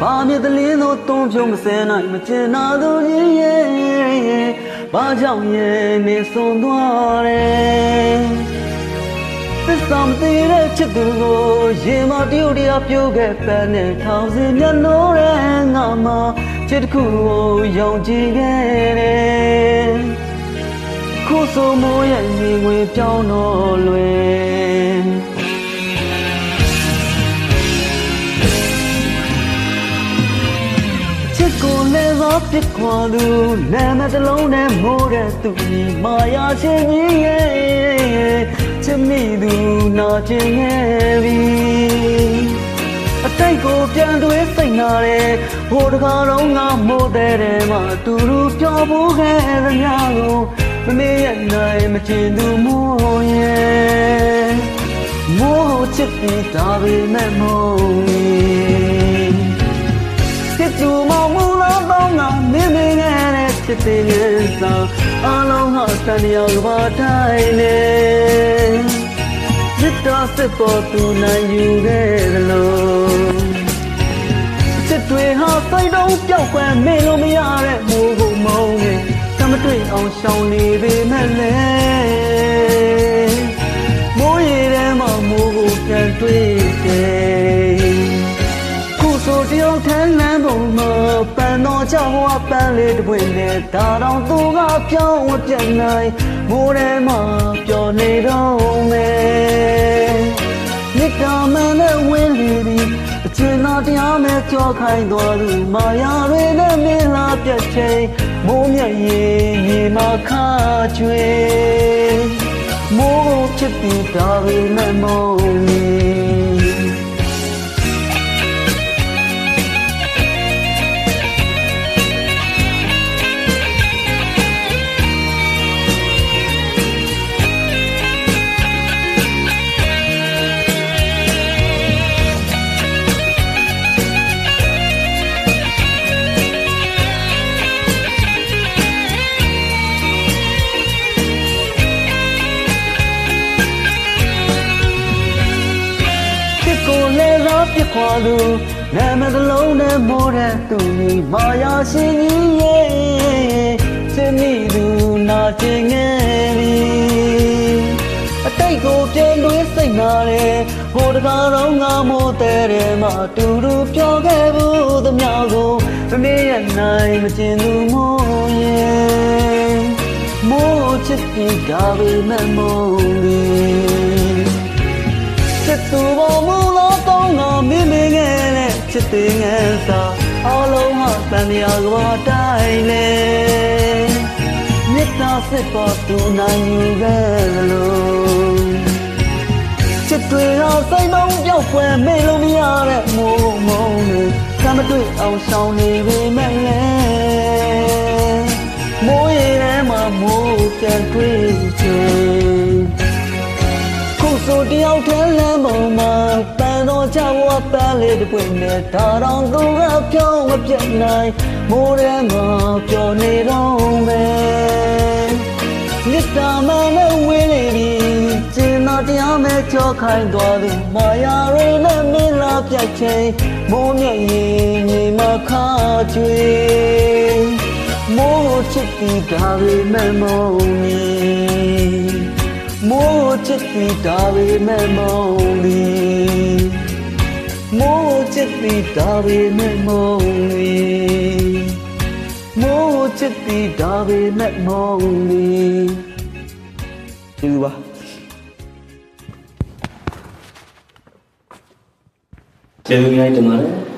ဘာမြစ်တလင်းသောတုံးဖြုံးမစဲနိုင်မကျင်နာသူကြီးရဲ့ဘာကြောင့်ရဲ့နေဆုံးသွားတယ်သစ္စာမသေးတဲ့ချစ်သူကိုရင်မတရုတ်တရားပြုတ်ခဲ့ပန်းနဲ့ထောင်စင်မျက်နှာရဲ့ငါမှချစ်တစ်ခုကိုယုံကြည်ခဲ့တယ်ခုဆိုမိုးရဲ့ညီငွေပြောင်းတော့လွယ် ပြစ်ခွာသူနာမည်တစ်လုံးနဲ့မိုးတဲ့သူကြီးမာယာချင်းကြီးရဲ့ချစ်မိသူနာကျင်ခဲ့ပြီအတိုက်ကိုပြန်တွေးစိတ်နာတယ်ဟိုတခါတော့ငါမိုးတဲ့တဲ့မှာတူတူပြောဖို့ခဲ့သမျှကိုမမေ့ရနိုင်မချင်သူမိုးရဲ့မိုးချစ်ပြီးဒါပေမဲ့မိုး ချစ်တဲ့ငယ်ဆောင်အလုံးဟာတန်ရာကဘာတိုင်းနေစစ်တော်စစ်ပေါ်သူနိုင်ယူခဲ့သလိုစစ်တွေဟာစိတ်တော့ပျောက်ကွယ်မေ့လို့မရတဲ့မိုးကိုမောင်းနေကမတွေ့အောင်ရှောင်နေပေမဲ့လေမိုး ပန်းလေးတစ်ပွင့်နဲ့ဒါတော့သူကပြောင်းဝပြတ်နိုင်မိုးထဲမှာပျော်နေတော့မယ်မြစ်တာမန်နဲ့ဝင်းလီဒီအကျဉ်းသားတရားမဲ့ကြောခိုင်းတော်သူမာယာတွေနဲ့မင်းလာပြတ်ချိန်မိုးမြတ်ရင်ရေမှာခါကျွေမိုးကိုချစ်ပြီးဒါပေမဲ့မုန်းနေ တစ်ကိုလဲတော့ပြခွာလူနာမည်တစ်လုံးနဲ့မိုးတဲ့သူကြီးမာယာရှင်ကြီးရဲ့စင်မိသူနာကျင်ငယ်ပြီအတိတ်ကိုပြန်တွေးစိတ်နာတယ်ဟိုတကားတော့ငါမိုးတဲ့တယ်မှာတူတူပြောခဲ့ဘူးသမျှကိုမမေ့ရနိုင်မကျင်သူမိုးရဲ့မိုးချစ်ပြီးဒါပေမဲ့မိုး စ်တဲ့ငယ်စာအလုံးဟာတန်မြာကဘာတိုင်းလေမြတ်တာစစ်ပေါ်သူနိုင်ယူခဲ့လို့ချစ်တွေတော့စိတ်မုံပြောက်ွယ်မေ့လို့မရတဲ့မိုးမုံနဲ့ကမတွေ့အောင်ရှောင်နေပေမဲ့လေမိုးရည်ထဲမှာမိုးပြန်တွေ့ လေးတစ်ပွင့်နဲ့ဒါတော့သူကပြောင်းမပြတ်နိုင်မိုးထဲမှာပျော်နေတော့မယ်မြစ်တာမနဲ့ဝေးနေပြီကျင်တော်တရားမဲ့ကြောခိုင်းသွားသူမာယာရိနဲ့မင်းလာပြတ်ချိန်မိုးမြတ်ရင်ညီမခါကျွေးမိုးချစ်ပြီးဒါပေမဲ့မုန်းနေမိုးချစ်ပြီးဒါပေမဲ့မုန်းလီ မိုးချစ်ပြီးဒါပေမဲ့မုန်းလီမိုးချစ်ပြီးဒါပေမဲ့မုန်းလီဒီလိုပါကျေးဇူးများတင်ပါတယ်